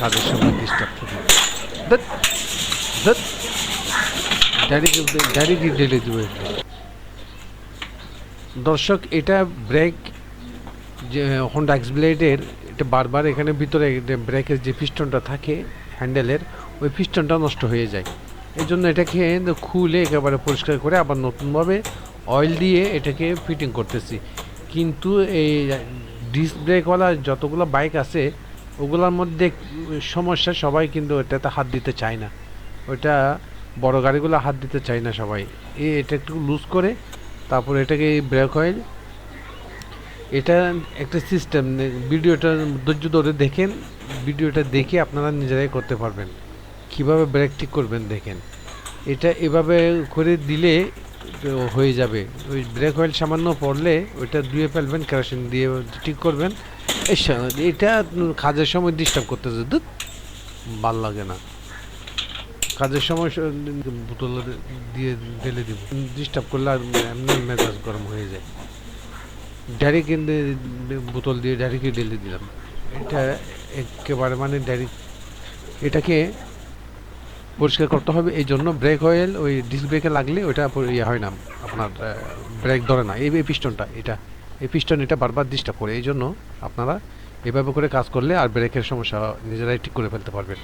কাজের সময় ডিস্টার্ব দর্শক, এটা ব্রেক যে হন্ডা এক্স ব্লেডের এটা বারবার এখানে ভিতরে ব্রেকের যে পিস্টনটা থাকে হ্যান্ডেলের ওই পিস্টনটা নষ্ট হয়ে যায়। এই জন্য এটাকে খুলে একেবারে পরিষ্কার করে আবার নতুনভাবে অয়েল দিয়ে এটাকে ফিটিং করতেছি। কিন্তু এই ডিস্ক ব্রেকওয়ালা যতগুলো বাইক আছে ওগুলোর মধ্যে সমস্যা সবাই কিন্তু এটাতে হাত দিতে চায় না। ওইটা বড় গাড়িগুলো হাত দিতে চায় না সবাই। এ এটা একটু লুজ করে, তারপর এটাকে ব্রেক অয়েল এটা একটা সিস্টেম ভিডিওটা ধৈর্য ধরে দেখেন, ভিডিওটা দেখে আপনারা নিজেরাই করতে পারবেন। কীভাবে ব্রেক ঠিক করবেন দেখেন। এটা এভাবে করে দিলে হয়ে যাবে। ওই ব্রেক অয়েল সামান্য পড়লে ওইটা ধুয়ে ফেলবেন, কেরোসিন দিয়ে ঠিক করবেন। এটা কাজের সময় ডিস্টার্ব করতেছে দুধ ভালো লাগে না। কাজের সময় বোতল দিয়ে ঢেলে দিব। ডিস্টার্ব করলে আর এমনি মেজাজ গরম হয়ে যায়। ডাইরেক্ট কিন্তু বোতল দিয়ে ডাইরেক্টই ঢেলে দিলাম। এটা একেবারে মানে ডাইরেক্ট এটাকে পরিষ্কার করতে হবে, এই জন্য ব্রেক অয়েল ওই ডিস্ক ব্রেকে লাগলে ওইটা ইয়ে হয় না, আপনার ব্রেক ধরে না। এই পিস্টনটা এটা। এই পিস্টন এটা বারবার ডিস্টার্ব করে। এই জন্য আপনারা এভাবে করে কাজ করলে আর ব্রেকের সমস্যা নিজেরাই ঠিক করে ফেলতে পারবেন।